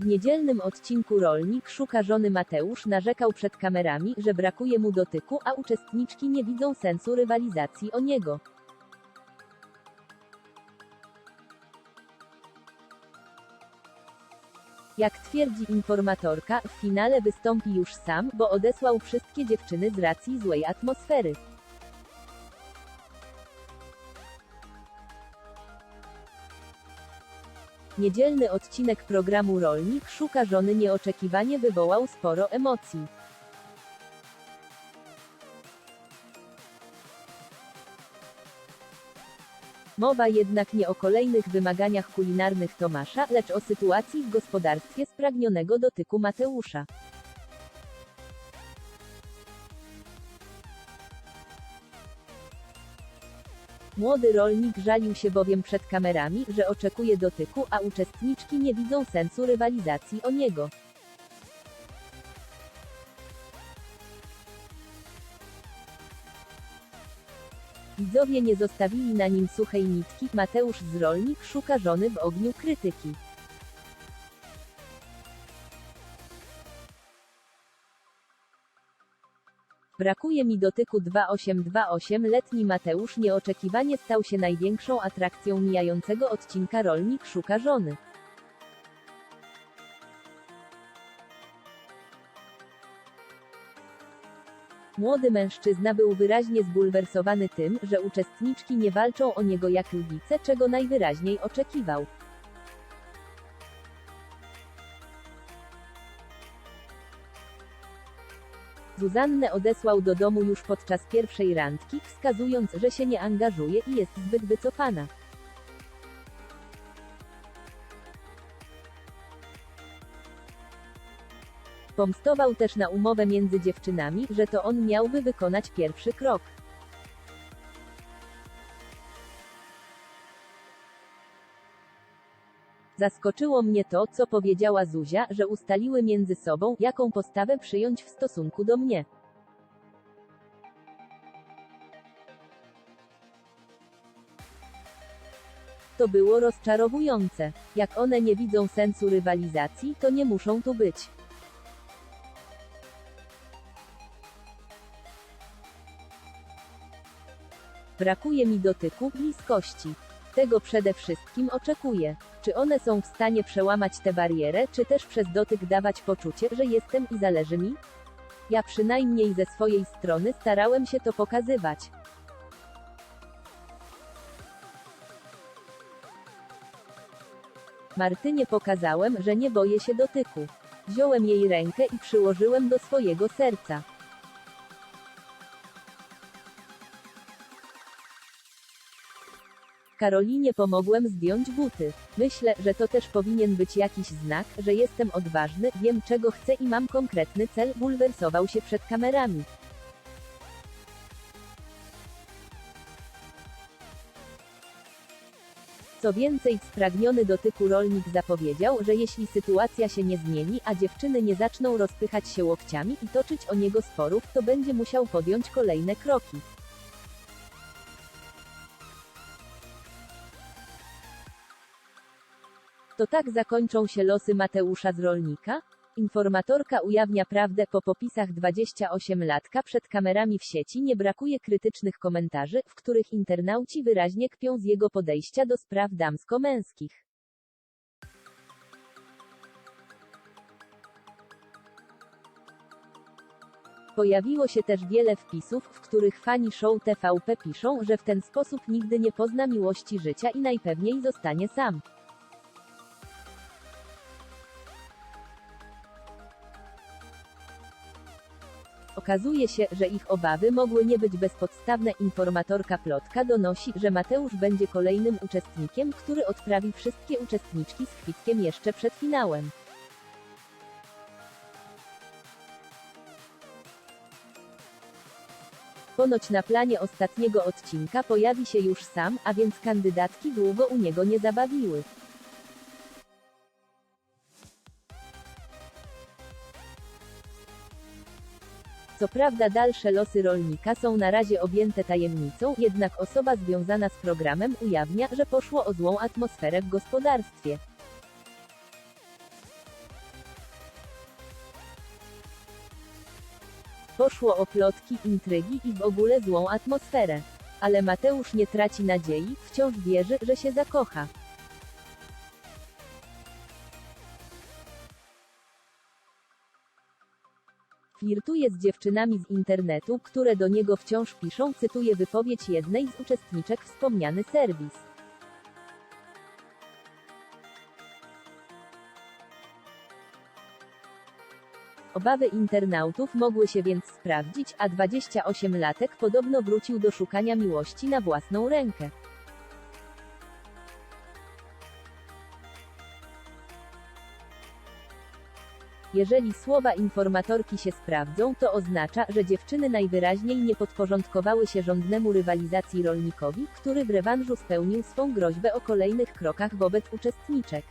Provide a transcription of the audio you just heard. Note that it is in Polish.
W niedzielnym odcinku Rolnik szuka żony Mateusz narzekał przed kamerami, że brakuje mu dotyku, a uczestniczki nie widzą sensu rywalizacji o niego. Jak twierdzi informatorka, w finale wystąpi już sam, bo odesłał wszystkie dziewczyny z racji złej atmosfery. Niedzielny odcinek programu Rolnik szuka żony nieoczekiwanie wywołał sporo emocji. Mowa jednak nie o kolejnych wymaganiach kulinarnych Tomasza, lecz o sytuacji w gospodarstwie spragnionego dotyku Mateusza. Młody rolnik żalił się bowiem przed kamerami, że oczekuje dotyku, a uczestniczki nie widzą sensu rywalizacji o niego. Widzowie nie zostawili na nim suchej nitki, Mateusz z rolnik szuka żony w ogniu krytyki. Brakuje mi dotyku 2828-letni Mateusz nieoczekiwanie stał się największą atrakcją mijającego odcinka Rolnik szuka żony. Młody mężczyzna był wyraźnie zbulwersowany tym, że uczestniczki nie walczą o niego jak lwice, czego najwyraźniej oczekiwał. Zuzannę odesłał do domu już podczas pierwszej randki, wskazując, że się nie angażuje i jest zbyt wycofana. Pomstował też na umowę między dziewczynami, że to on miałby wykonać pierwszy krok. Zaskoczyło mnie to, co powiedziała Zuzia, że ustaliły między sobą, jaką postawę przyjąć w stosunku do mnie. To było rozczarowujące. Jak one nie widzą sensu rywalizacji, to nie muszą tu być. Brakuje mi dotyku, bliskości. Tego przede wszystkim oczekuję. Czy one są w stanie przełamać tę barierę, czy też przez dotyk dawać poczucie, że jestem i zależy mi? Ja przynajmniej ze swojej strony starałem się to pokazywać. Martynie pokazałem, że nie boję się dotyku. Wziąłem jej rękę i przyłożyłem do swojego serca. Karolinie pomogłem zdjąć buty. Myślę, że to też powinien być jakiś znak, że jestem odważny, wiem czego chcę i mam konkretny cel, bulwersował się przed kamerami. Co więcej, spragniony dotyku rolnik zapowiedział, że jeśli sytuacja się nie zmieni, a dziewczyny nie zaczną rozpychać się łokciami i toczyć o niego sporów, to będzie musiał podjąć kolejne kroki. To tak zakończą się losy Mateusza z Rolnika? Informatorka ujawnia prawdę po popisach 28-latka przed kamerami w sieci nie brakuje krytycznych komentarzy, w których internauci wyraźnie kpią z jego podejścia do spraw damsko-męskich. Pojawiło się też wiele wpisów, w których fani show TVP piszą, że w ten sposób nigdy nie pozna miłości życia i najpewniej zostanie sam. Okazuje się, że ich obawy mogły nie być bezpodstawne. Informatorka Plotka donosi, że Mateusz będzie kolejnym uczestnikiem, który odprawi wszystkie uczestniczki z kwitkiem jeszcze przed finałem. Ponoć na planie ostatniego odcinka pojawi się już sam, a więc kandydatki długo u niego nie zabawiły. Co prawda dalsze losy rolnika są na razie objęte tajemnicą, jednak osoba związana z programem ujawnia, że poszło o złą atmosferę w gospodarstwie. Poszło o plotki, intrygi i w ogóle złą atmosferę. Ale Mateusz nie traci nadziei, wciąż wierzy, że się zakocha. Flirtuje z dziewczynami z internetu, które do niego wciąż piszą, cytuję wypowiedź jednej z uczestniczek wspomniany serwis. Obawy internautów mogły się więc sprawdzić, a 28-latek podobno wrócił do szukania miłości na własną rękę. Jeżeli słowa informatorki się sprawdzą, to oznacza, że dziewczyny najwyraźniej nie podporządkowały się rządnemu rywalizacji rolnikowi, który w rewanżu spełnił swą groźbę o kolejnych krokach wobec uczestniczek.